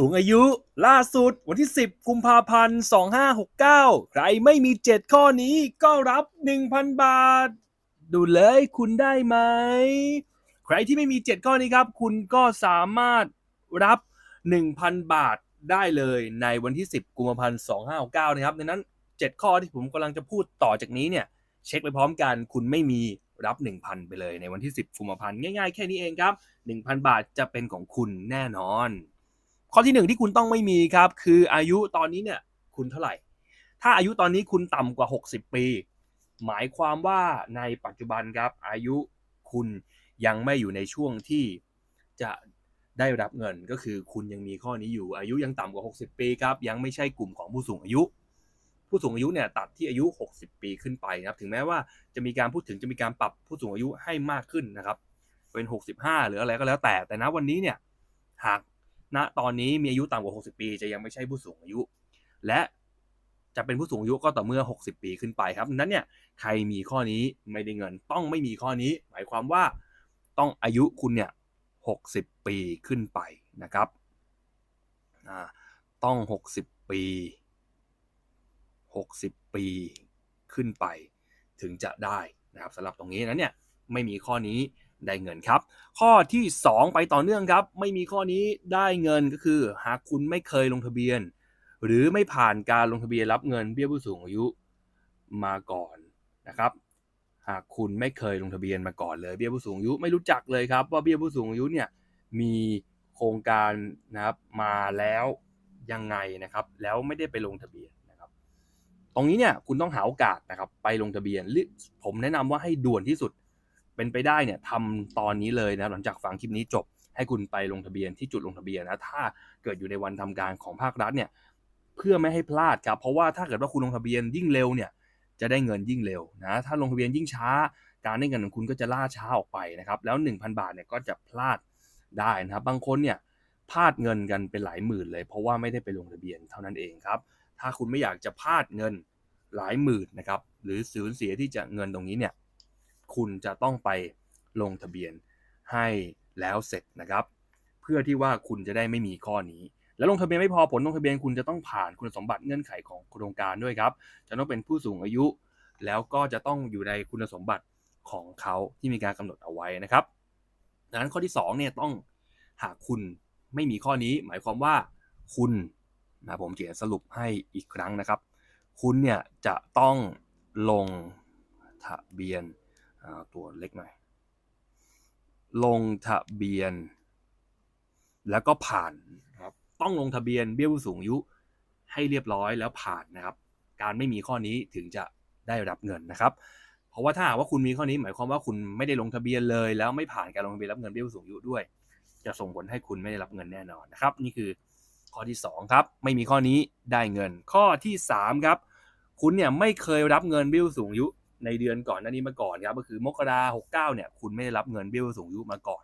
สูงอายุล่าสุดวันที่ 10 กุมภาพันธ์ 2569 ใครไม่มี 7 ข้อนี้ก็รับ 1,000 บาท ดูเลยคุณได้ไหม ใครที่ไม่มี 7 ข้อนี้ครับ คุณก็สามารถรับ 1,000 บาทได้เลยในวันที่ 10 กุมภาพันธ์ 2569 นะครับดังนั้น 7 ข้อที่ผมกำลังจะพูดต่อจากนี้เนี่ย เช็คไปพร้อมกันคุณไม่มีรับ 1,000 ไปเลยในวันที่ 10 กุมภาพันธ์ง่ายๆ แค่นี้เองครับ 1,000 บาทจะเป็นของคุณแน่นอน ข้อที่หนึ่งที่คุณต้องไม่มีครับคืออายุตอนนี้เนี่ยคุณเท่าไหร่ ถ้าอายุตอนนี้คุณต่ำกว่า 60 ปี หมายความว่าในปัจจุบันครับอายุคุณยังไม่อยู่ในช่วงที่จะได้รับเงินก็คือคุณยังมีข้อนี้อยู่อายุยังต่ำกว่า 60 ปีครับยังไม่ใช่กลุ่มของผู้สูงอายุ ผู้สูงอายุเนี่ยตัดที่อายุ 60 ปีขึ้นไปนะครับถึงแม้ว่าจะมีการพูดถึงจะมีการปรับผู้สูงอายุให้มากขึ้นนะครับ เป็น 65 หรืออะไรก็แล้วแต่แต่ณวันนี้เนี่ยหาก ณตอนนี้มีอายุต่ำกว่า 60 ปี จะยังไม่ใช่ผู้สูงอายุ และจะเป็นผู้สูงอายุก็ต่อเมื่อ 60 ปีขึ้นไปครับดังนั้นเนี่ยใครมีข้อนี้ไม่ได้เงิน ต้องไม่มีข้อนี้ หมายความว่าต้องอายุคุณเนี่ย 60 ปีขึ้นไปนะครับต้อง 60 ปี 60 ปีขึ้นไป ถึงจะได้นะครับสำหรับตรงนี้นั้นเนี่ยไม่มีข้อนี้ ได้เงินครับ ข้อที่ 2 ไปต่อเนื่องครับ ไม่มีข้อนี้ได้เงินก็คือ หากคุณไม่เคยลงทะเบียน หรือไม่ผ่านการลงทะเบียนรับเงินเบี้ยผู้สูงอายุมาก่อนนะครับ หากคุณไม่เคยลงทะเบียนมาก่อนเลยเบี้ยผู้สูงอายุไม่รู้จักเลยครับ ว่าเบี้ยผู้สูงอายุเนี่ยมีโครงการนะครับมาแล้วยังไงนะครับ แล้วไม่ได้ไปลงทะเบียนนะครับ ตรงนี้เนี่ยคุณต้องหาโอกาสนะครับ ไปลงทะเบียนผมแนะนำว่าให้ด่วนที่สุด เป็นไปได้เนี่ยทำตอนนี้เลยนะหลังจากฟังคลิปนี้จบให้คุณไปลงทะเบียนที่จุดลงทะเบียนนะถ้าเกิดอยู่ในวันทำการของภาครัฐเนี่ยเพื่อไม่ให้พลาดครับเพราะว่าถ้าเกิดว่าคุณลงทะเบียนยิ่งเร็วเนี่ยจะได้เงินยิ่งเร็วนะถ้าลงทะเบียนยิ่งช้า การได้เงินของคุณก็จะล่าช้าออกไปนะครับแล้ว 1,000 บาทเนี่ยก็จะพลาดได้นะครับบางคนเนี่ยพลาดเงินกันเป็นหลายหมื่นเลย เพราะว่าไม่ได้ไปลงทะเบียนเท่านั้นเองครับถ้าคุณไม่อยากจะพลาดเงินหลายหมื่นนะครับหรือสูญเสียที่จะเงินตรงนี้เนี่ย คุณจะต้องไปลงทะเบียนให้แล้วเสร็จนะครับ เพื่อที่ว่าคุณจะได้ไม่มีข้อนี้ แล้วลงทะเบียนไม่พอผลลงทะเบียนคุณจะต้องผ่านคุณสมบัติเงื่อนไขของโครงการด้วยครับ จะต้องเป็นผู้สูงอายุ แล้วก็จะต้องอยู่ในคุณสมบัติของเขาที่มีการกำหนดเอาไว้นะครับดังนั้นข้อที่2เนี่ยต้องหากคุณไม่มีข้อนี้ หมายความว่าคุณนะผมเขียนสรุปให้อีกครั้งนะครับ คุณเนี่ยจะต้องลงทะเบียน ตัวเล็กหน่อย ลงทะเบียน แล้วก็ผ่านครับ ต้องลงทะเบียนเบี้ยผู้สูงอายุให้เรียบร้อยแล้วผ่านนะครับ การไม่มีข้อนี้ถึงจะได้รับเงินนะครับ เพราะว่าถ้าหากว่าคุณมีข้อนี้หมายความว่าคุณไม่ได้ลงทะเบียนเลย แล้วไม่ผ่านการลงทะเบียนรับเงินเบี้ยผู้สูงอายุด้วย จะส่งผลให้คุณไม่ได้รับเงินแน่นอนนะครับ นี่คือข้อที่ 2 ครับ ไม่มีข้อนี้ได้เงิน ข้อที่ 3 ครับ คุณเนี่ยไม่เคยรับเงินเบี้ยผู้สูงอายุ ในเดือนก่อนหน้านี้มาก่อนครับก็คือมกราหกเก้าเนี่ยคุณไม่ได้รับเงินเบี้ยผู้สูงอายุมาก่อน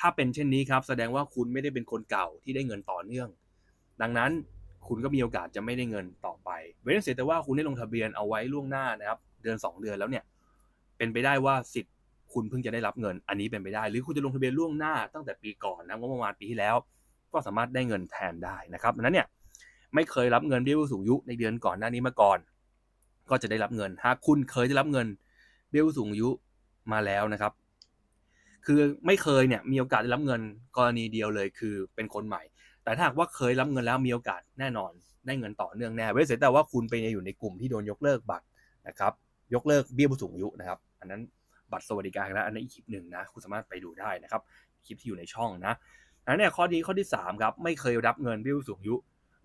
ถ้าเป็นเช่นนี้ครับแสดงว่าคุณไม่ได้เป็นคนเก่าที่ได้เงินต่อเนื่อง ดังนั้นคุณก็มีโอกาสจะไม่ได้เงินต่อไป เว้นเสียแต่ว่าคุณได้ลงทะเบียนเอาไว้ล่วงหน้านะครับเดือน 2 เดือนแล้วเนี่ยเป็นไปได้ว่าสิทธิ์คุณเพิ่งจะได้รับเงิน อันนี้เป็นไปได้ หรือคุณจะลงทะเบียนล่วงหน้าตั้งแต่ปีก่อนนะงบประมาณปีที่แล้ว ก็สามารถได้เงินแทนได้นะครับดังนั้นเนี่ยไม่เคยรับเงินเบี้ยผู้สูงอายุในเดือนก่อนหน้านี้มาก่อน ก็จะได้รับเงิน หากคุณเคยได้รับเงินเบี้ยผู้สูงอายุมาแล้วนะครับ คือไม่เคยเนี่ยมีโอกาสได้รับเงินกรณีเดียวเลยคือเป็นคนใหม่ แต่ถ้าหากว่าเคยรับเงินแล้วมีโอกาสแน่นอน ได้เงินต่อเนื่องแน่เว้นเสียแต่ว่าคุณไปอยู่ในกลุ่มที่โดนยกเลิกบัตรนะครับ ยกเลิกเบี้ยผู้สูงอายุนะครับ อันนั้นบัตรสวัสดิการแล้วอันนั้นอีกคลิปหนึ่งนะคุณสามารถไปดูได้นะครับคลิปที่อยู่ในช่องนะนั้นนี่ยข้อนี้ข้อที่3ครับไม่เคยรับเงินเบี้ยผู้สูงอายุ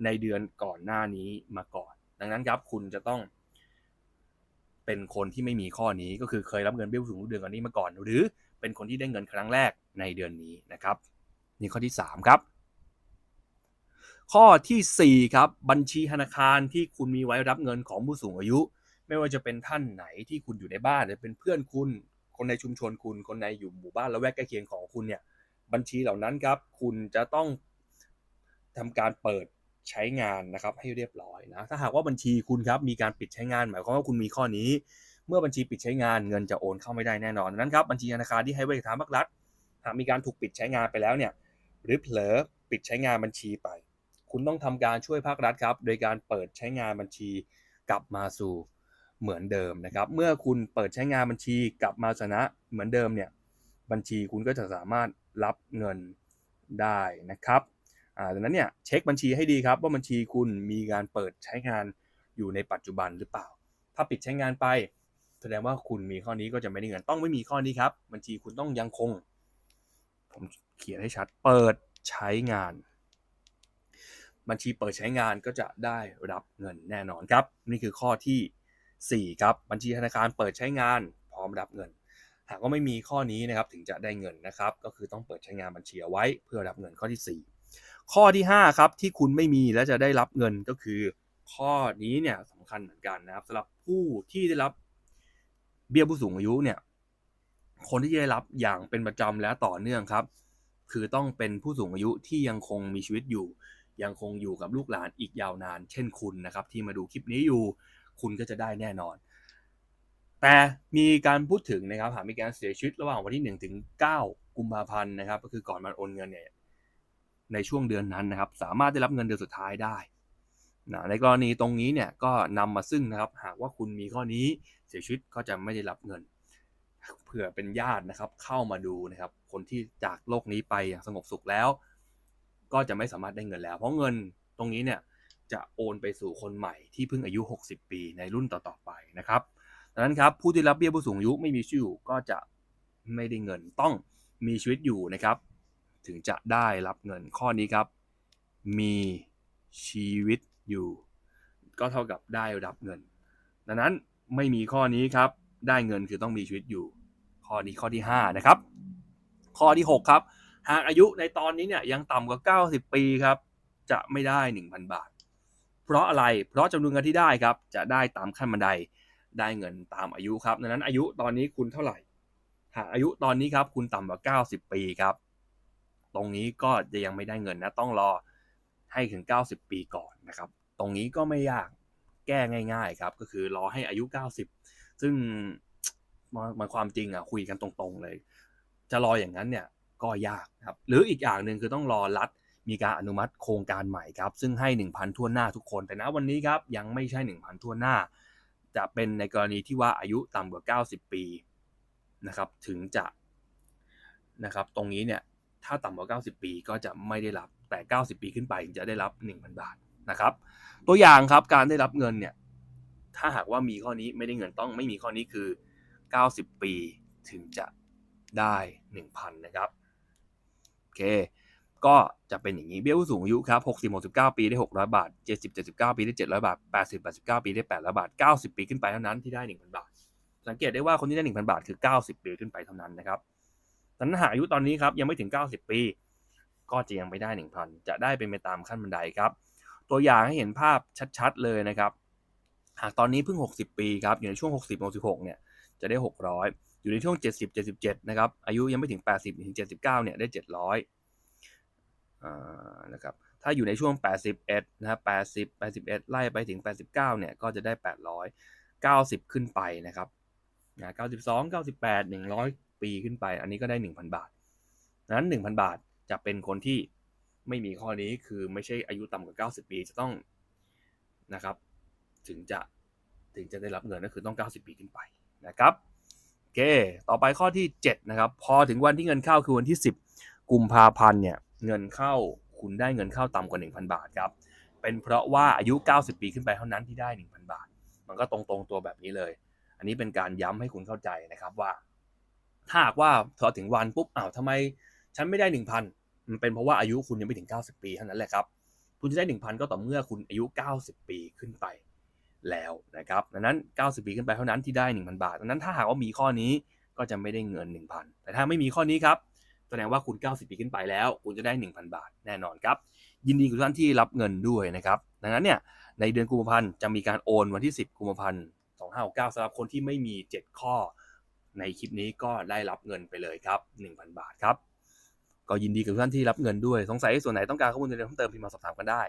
ในเดือนก่อนหน้านี้มาก่อน ดังนั้นครับคุณจะต้อง เป็นคนที่ไม่มีข้อนี้ก็คือเคยรับเงินเบี้ยผู้สูงอายุเดือนก่อนนี้มาก่อน หรือเป็นคนที่ได้เงินครั้งแรกในเดือนนี้นะครับ นี่ข้อที่ 3 ครับ ข้อที่ 4 ครับ บัญชีธนาคารที่คุณมีไว้รับเงินของผู้สูงอายุ ไม่ว่าจะเป็นท่านไหนที่คุณอยู่ในบ้านหรือเป็นเพื่อนคุณ คนในชุมชนคุณ คนในอยู่หมู่บ้านละแวกใกล้เคียงของคุณเนี่ยบัญชีเหล่านั้นครับ คุณจะต้องทำการเปิด ใช้งานนะครับให้เรียบร้อยนะถ้าหากว่าบัญชีคุณครับมีการปิดใช้งาน หมายความว่าคุณมีข้อนี้ เมื่อบัญชีปิดใช้งานเงินจะโอนเข้าไม่ได้แน่นอนนั้นครับบัญชีธนาคารที่ให้ไว้กับทางภาครัฐหากมีการถูกปิดใช้งานไปแล้วเนี่ยหรือเผลอปิดใช้งานบัญชีไป คุณต้องทำการช่วยภาครัฐครับ โดยการเปิดใช้งานบัญชีกลับมาสู่เหมือนเดิมนะครับ เมื่อคุณเปิดใช้งานบัญชีกลับมาชนะเหมือนเดิมเนี่ยบัญชีคุณก็จะสามารถรับเงินได้นะครับ ดังนั้นเนี่ยเช็คบัญชีให้ดีครับ ว่าบัญชีคุณมีการเปิดใช้งานอยู่ในปัจจุบันหรือเปล่า ถ้าปิดใช้งานไป แสดงว่าคุณมีข้อนี้ก็จะไม่ได้เงินต้องไม่มีข้อนี้ครับ บัญชีคุณต้องยังคง ผมเขียนให้ชัดเปิดใช้งาน บัญชีเปิดใช้งานก็จะได้รับเงินแน่นอนครับ นี่คือข้อที่ 4 ครับบัญชีธนาคารเปิดใช้งานพร้อมรับเงินหากว่าไม่มีข้อนี้นะครับถึงจะได้เงินนะครับ ก็คือต้องเปิดใช้งานบัญชีเอาไว้เพื่อรับเงินข้อที่ 4 ข้อที่ 5 ครับ ที่คุณไม่มีและจะได้รับเงินก็คือ ข้อนี้เนี่ยสำคัญเหมือนกันนะครับสำหรับผู้ที่ได้รับเบี้ยผู้สูงอายุเนี่ย คนที่จะได้รับอย่างเป็นประจำและต่อเนื่องครับ คือต้องเป็นผู้สูงอายุที่ยังคงมีชีวิตอยู่ ยังคงอยู่กับลูกหลานอีกยาวนาน เช่นคุณนะครับ ที่มาดูคลิปนี้อยู่ คุณก็จะได้แน่นอน แต่มีการพูดถึงนะครับหากมีการเสียชีวิตระหว่างวันที่1ถึง9กุมภาพันธ์นะครับ ก็คือก่อนมันโอนเงินเนี่ย ในช่วงเดือนนั้นนะครับ สามารถได้รับเงินเดือนสุดท้ายได้นะในกรณีตรงนี้เนี่ยก็นำมาซึ่งนะครับ หากว่าคุณมีข้อนี้เสียชีวิตก็จะไม่ได้รับเงินเผื่อเป็นญาตินะครับ เข้ามาดูนะครับ คนที่จากโลกนี้ไปอย่างสงบสุขแล้ว ก็จะไม่สามารถได้เงินแล้ว เพราะเงินตรงนี้เนี่ยจะโอนไปสู่คนใหม่ที่เพิ่งอายุ 60 ปีในรุ่นต่อๆไปนะครับดังนั้นครับผู้ที่รับเบี้ยผู้สูงอายุไม่มีชีวิตอยู่ก็จะไม่ได้เงินต้องมีชีวิตอยู่นะครับ ถึงจะได้รับเงินข้อนี้ครับ มีชีวิตอยู่ ก็เท่ากับได้รับเงิน ดังนั้นไม่มีข้อนี้ครับ ได้เงินคือต้องมีชีวิตอยู่ ข้อนี้ข้อที่ 5 นะครับ ข้อที่ 6 ครับ หากอายุในตอนนี้เนี่ยยังต่ำกว่า 90 ปีครับ จะไม่ได้ 1,000 บาท เพราะอะไร เพราะจำนวนเงินที่ได้ครับ จะได้ตามขั้นบันได ได้เงินตามอายุครับ ดังนั้นอายุตอนนี้คุณเท่าไหร่ หากอายุตอนนี้ครับคุณต่ำกว่า 90 ปีครับ ตรงนี้ก็จะยังไม่ได้เงินนะต้องรอให้ถึง 90 ปีก่อนนะครับ ตรงนี้ก็ไม่ยากแก้ง่าย ๆ ครับ ก็คือรอให้อายุ 90 ซึ่งมันความจริงอะคุยกันตรงๆเลย จะรออย่างนั้นเนี่ยก็ยากครับ หรืออีกอย่างหนึ่งคือต้องรอรัฐมีการอนุมัติโครงการใหม่ครับ ซึ่งให้ 1,000ทั่วหน้าทุกคน แต่ณวันนี้ครับยังไม่ใช่ 1,000ทั่วหน้า จะเป็นในกรณีที่ว่าอายุต่ำกว่า 90 ปีนะครับ ถึงจะนะครับ ตรงนี้เนี่ย ถ้าต่ำกว่า 90 ปีก็จะไม่ได้รับแต่ 90 ปีขึ้นไปจะได้รับ 1,000 บาทนะครับ ตัวอย่างครับการได้รับเงินเนี่ยถ้าหากว่ามีข้อนี้ไม่ได้เงินต้องไม่มีข้อนี้คือ 90 ปีถึงจะได้ 1,000 นะครับโอเคก็จะเป็นอย่างนี้เบี้ยผู้สูงอายุครับ60 69 ปีได้ 600 บาท 70 79 ปีได้ 700 บาท 80 89 ปีได้ 800 บาท 90 ปีขึ้นไปเท่านั้นที่ได้ 1,000 บาท สังเกตได้ว่าคนที่ได้ 1,000 บาทคือ 90 ปีขึ้นไปเท่านั้นนะครับ ดันั้นหาอายุตอนนี้ครับยังไม่ถึง 90 ปี ก็จะยังไม่ได้ 1,000 จะได้เป็นไปตามขั้นบันไดครับ ตัวอย่างให้เห็นภาพชัดๆเลยนะครับ หากตอนนี้เพิ่ง 60 ปีครับอยู่ในช่วง 60 66เนี่ยจะได้ 600 อยู่ในช่วง 70 77นะครับอายุยังไม่ถึง 80ถึง79เนี่ยได้ 700อ่านะครับถ้าอยู่ในช่วง 81นะครับ80 81 ไล่ไปถึง 89เนี่ยก็จะได้ 800 90 ขึ้นไปนะครับนะ92 98 100 ปีขึ้นไป อันนี้ก็ได้ 1,000 บาทนั้น 1,000 บาทจะเป็นคนที่ไม่มีข้อนี้คือไม่ใช่อายุต่ำกว่า 90 ปีจะต้องนะครับถึงจะถึงจะได้รับเงินก็คือต้อง 90 ปีขึ้นไปนะครับโอเค ต่อไปข้อที่ 7 นะครับ พอถึงวันที่เงินเข้าคือวันที่ 10 กุมภาพันธ์เนี่ยเงินเข้าคุณได้เงินเข้าต่ำกว่า 1,000 บาทครับเป็นเพราะว่าอายุ 90 ปีขึ้นไปเท่านั้นที่ได้ 1,000 บาท มันก็ตรงๆตัวแบบนี้เลย อันนี้เป็นการย้ำให้คุณเข้าใจนะครับว่า ถ้าหากว่าพอถึงวันปุ๊บอ้าวทำไมฉันไม่ได้ 1,000 มันเป็นเพราะว่าอายุคุณยังไม่ถึง 90 ปีเท่านั้นแหละครับ คุณจะได้ 1,000 ก็ต่อเมื่อคุณอายุ 90 ปีขึ้นไปแล้วนะครับดังนั้น 90 ปีขึ้นไปเท่านั้นที่ได้ 1,000 บาทดังนั้นถ้าหากว่ามีข้อนี้ก็จะไม่ได้เงิน 1,000 แต่ถ้าไม่มีข้อนี้ครับแสดงว่าคุณ 90 ปีขึ้นไปแล้ว คุณจะได้ 1,000 บาทแน่นอนครับ ยินดีกับท่านที่รับเงินด้วยนะครับ ดังนั้นเนี่ยในเดือนกุมภาพันธ์จะมีการโอนวันที่ 10 กุมภาพันธ์ 2569สำหรับคนที่ไม่มี 7 ข้อ ในคลิปนี้ก็ได้รับเงินไปเลยครับ 1,000 บาทครับ ก็ยินดีกับท่านที่รับเงินด้วย สงสัยส่วนไหนต้องการข้อมูลเพิ่มเติมพิมพ์มาสอบถามกันได้